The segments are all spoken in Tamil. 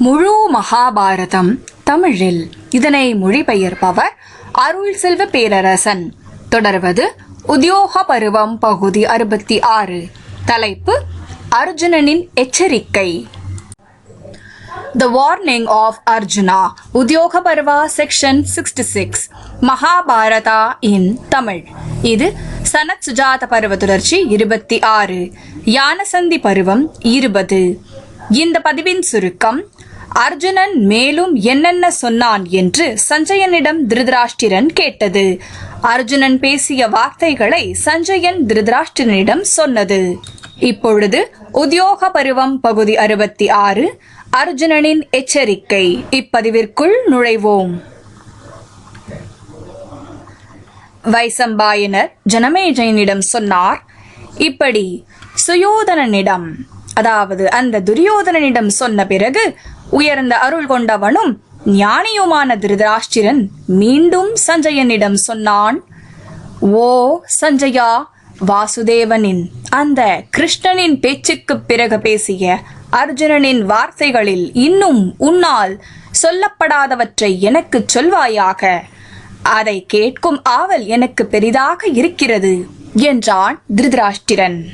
முழு மகாபாரதம் தமிழில். இதனை மொழிபெயர்ப்பவர் அருள் செல்வ பேரரசன். தொடர்வது உத்தியோக பருவம் பகுதி அறுபத்தி ஆறு. தலைப்பு அர்ஜுனனின் எச்சரிக்கை. The Warning of Arjuna Udyoga Parva section sixty six Mahabharata in Tamil. இது சனத் சுஜாத பருவ தொடர்ச்சி இருபத்தி ஆறு. யானசந்தி பருவம் இருபது. இந்த பதிவின் சுருக்கம் அர்ஜுனன் மேலும் என்னென்ன சொன்னான் என்று சஞ்சயனிடம் திருதராஷ்டிரன் கேட்டது. அர்ஜுனன் பேசிய வார்த்தைகளை சஞ்சயன் திருதராஷ்டிரனிடம் சொன்னது. இப்பொழுது உத்தியோக பருவம் பகுதி அறுபத்தி ஆறு அர்ஜுனனின் எச்சரிக்கை. இப்பதிவிற்குள் நுழைவோம். வைசம்பாயனர் ஜனமேஜயனிடம் சொன்னார் இப்படி சுயோதனனிடம் அதாவது அந்த துரியோதனனிடம் சொன்ன பிறகு உயர்ந்த அருள் கொண்டவனும் ஞானியுமான திருதராஷ்டிரன் மீண்டும் சஞ்சயனிடம் சொன்னான் ஓ சஞ்சயா வாசுதேவனின் அந்த கிருஷ்ணனின் பேச்சுக்குப் பிறகு பேசிய அர்ஜுனனின் வார்த்தைகளில் இன்னும் உன்னால் சொல்லப்படாதவற்றை எனக்குச் சொல்வாயாக. அதை கேட்கும் ஆவல் எனக்கு பெரிதாக இருக்கிறது என்றான் திருதராஷ்டிரன்.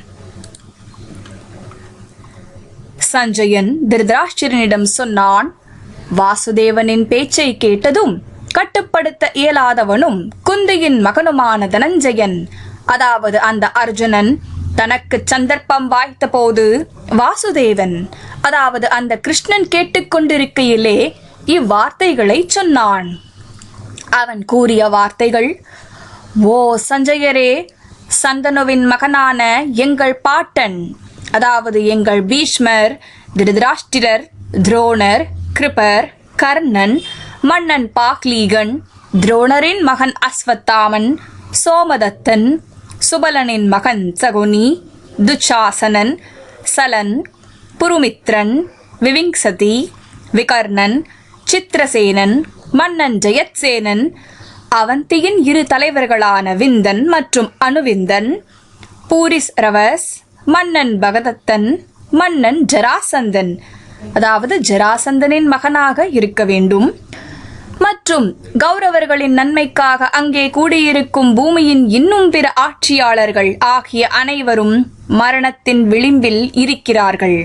சஞ்சயன் திருதராஷ்டிரனிடம் சொன்னான் வாசுதேவனின் பேச்சை கேட்டதும் கட்டுப்படுத்த இயலாதவனும் குந்தியின் மகனுமான தனஞ்சயன் அதாவது அந்த அர்ஜுனன் தனக்கு சந்தர்ப்பம் வாய்த்த போது வாசுதேவன் அதாவது அந்த கிருஷ்ணன் கேட்டுக்கொண்டிருக்கையிலே இவ்வார்த்தைகளை சொன்னான். அவன் கூறிய வார்த்தைகள் ஓ சஞ்சயரே சந்தனுவின் மகனான எங்கள் பாட்டன் அதாவது எங்கள் பீஷ்மர் திருதராஷ்டிரர் துரோணர் கிருபர் கர்ணன் மன்னன் பாக்லீகன் துரோணரின் மகன் அஸ்வத்தாமன் சோமதத்தன் சுபலனின் மகன் சகுனி துச்சாசனன் சலன் புருமித்ரன் விவிங்சதி விகர்ணன் சித்திரசேனன் மன்னன் ஜெயத்சேனன் அவந்தியின் இரு தலைவர்களான விந்தன் மற்றும் அணுவிந்தன் பூரிஸ் ரவஸ் மன்னன் பகதத்தன் மன்னன் ஜராசந்தன். அதாவது ஜராசந்தனின் மகனாக இருக்க வேண்டும். மற்றும் கௌரவர்களின் நன்மைக்காக அங்கே கூடியிருக்கும் பூமியின் இன்னும் பிற ஆட்சியாளர்கள் ஆகிய அனைவரும் மரணத்தின் விளிம்பில் இருக்கிறார்கள்.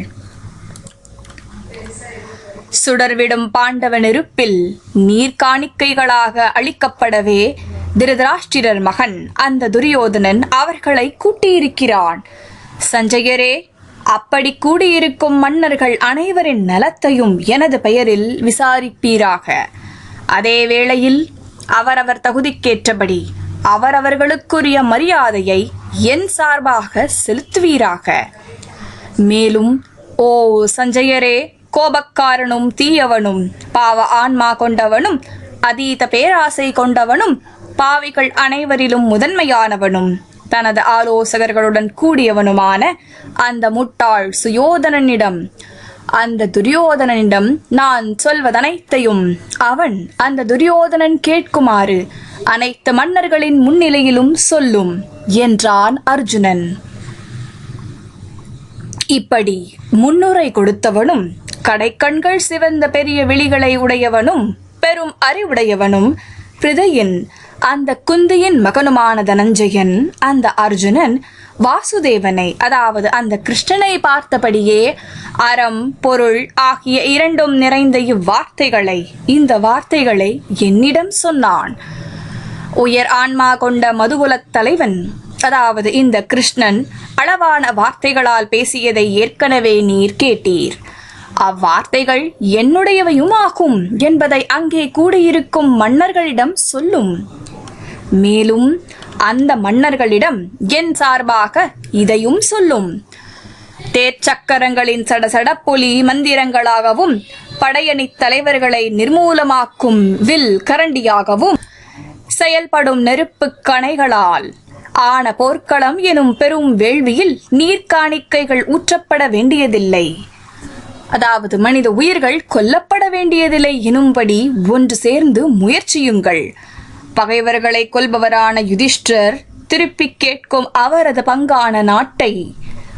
சுடர்விடும் பாண்டவ நெருப்பில் நீர்காணிக்கைகளாக அளிக்கப்படவே திருதராஷ்டிரர் மகன் அந்த துரியோதனன் அவர்களை கூட்டியிருக்கிறான். சஞ்சயரே அப்படி கூடியிருக்கும் மன்னர்கள் அனைவரின் நலத்தையும் எனது பெயரில் விசாரிப்பீராக. அதே வேளையில் அவரவர் தகுதிக்கேற்றபடி அவரவர்களுக்குரிய மரியாதையை என் சார்பாக செலுத்துவீராக. மேலும் ஓ சஞ்சயரே கோபக்காரனும் தீயவனும் பாவ ஆன்மா கொண்டவனும் அதீத பேராசை கொண்டவனும் பாவிகள் அனைவரிலும் முதன்மையானவனும். தனது ஆலோசகர்களுடன் கூடியவனுமான அந்த முட்டாள் சுயோதனனிடம் அந்த துரியோதனனிடம் நான் சொல்வதனைத்தையும் அவன் அந்த துரியோதனன் கேட்குமாறு அனைத்து மன்னர்களின் முன்னிலையிலும் சொல்லும் என்றான் அர்ஜுனன். இப்படி முன்னுரை கொடுத்தவனும் கடைக்கண்கள் சிவந்த பெரிய விழிகளை உடையவனும் பெரும் அறிவுடையவனும் பிரிதையின் அந்த குந்தியின் மகனுமான தனஞ்சயன் அந்த அர்ஜுனன் வாசுதேவனை அதாவது அந்த கிருஷ்ணனை பார்த்தபடியே அறம் பொருள் ஆகிய இரண்டும் நிறைந்த இவ்வார்த்தைகளை இந்த வார்த்தைகளை என்னிடம் சொன்னான். உயர் ஆன்மா கொண்ட மதுகுலத் தலைவன் அதாவது இந்த கிருஷ்ணன் அளவான வார்த்தைகளால் பேசியதை ஏற்கனவே நீர் கேட்டீர். அவ்வார்த்தைகள் என்னுடையவையும் ஆகும் என்பதை அங்கே கூடியிருக்கும் மன்னர்களிடம் சொல்லும். மேலும் அந்த மன்னர்களிடம் என் சார்பாக இதையும் சொல்லும். தேர்ச்சக்கரங்களின் சடசடப்பொலி மந்திரங்களாகவும் படையணி தலைவர்களை நிர்மூலமாக்கும் வில் கரண்டியாகவும் செயல்படும் நெருப்புக் கணைகளால் ஆன போர்க்களம் எனும் பெரும் வேள்வியில் நீர்க்காணிக்கைகள் ஊற்றப்பட வேண்டியதில்லை. அதாவது மனித உயிர்கள் கொல்லப்பட வேண்டியதில்லை எனும்படி ஒன்று சேர்ந்து முயற்சியுங்கள். பகைவர்களை கொல்பவரான யுதிஷ்டர் திருப்பிக் கேட்கும் அவரது பங்கான நாட்டை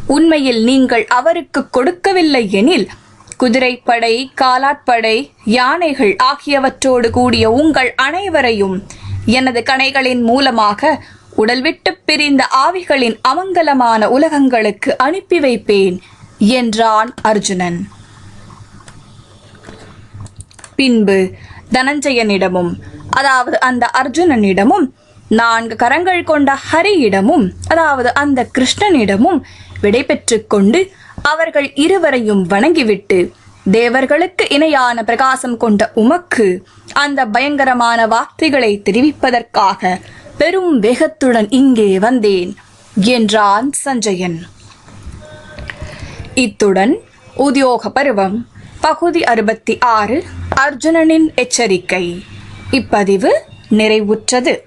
உண்மையில் நீங்கள் அவருக்கு கொடுக்கவில்லை எனில் குதிரைப்படை காலாட்படை யானைகள் ஆகியவற்றோடு கூடிய உங்கள் அனைவரையும் எனது கணைகளின் மூலமாக உடல் விட்டு பிரிந்த ஆவிகளின் அமங்கலமான உலகங்களுக்கு அனுப்பி வைப்பேன் என்றான் அர்ஜுனன். பின்பு தனஞ்சயனிடமும் அதாவது அந்த அர்ஜுனனிடமும் நான்கு கரங்கள் கொண்ட ஹரியிடமும் அதாவது அந்த கிருஷ்ணனிடமும் விடை கொண்டு அவர்கள் இருவரையும் வணங்கிவிட்டு தேவர்களுக்கு இணையான பிரகாசம் கொண்ட உமக்கு அந்த பயங்கரமான வார்த்தைகளை தெரிவிப்பதற்காக பெரும் வேகத்துடன் இங்கே வந்தேன் என்றான் சஞ்சயன். இத்துடன் உத்தியோக பருவம் பகுதி அறுபத்தி ஆறு. அர்ஜுனனின் எச்சரிக்கை. இப்பதிவு நிறைவுற்றது.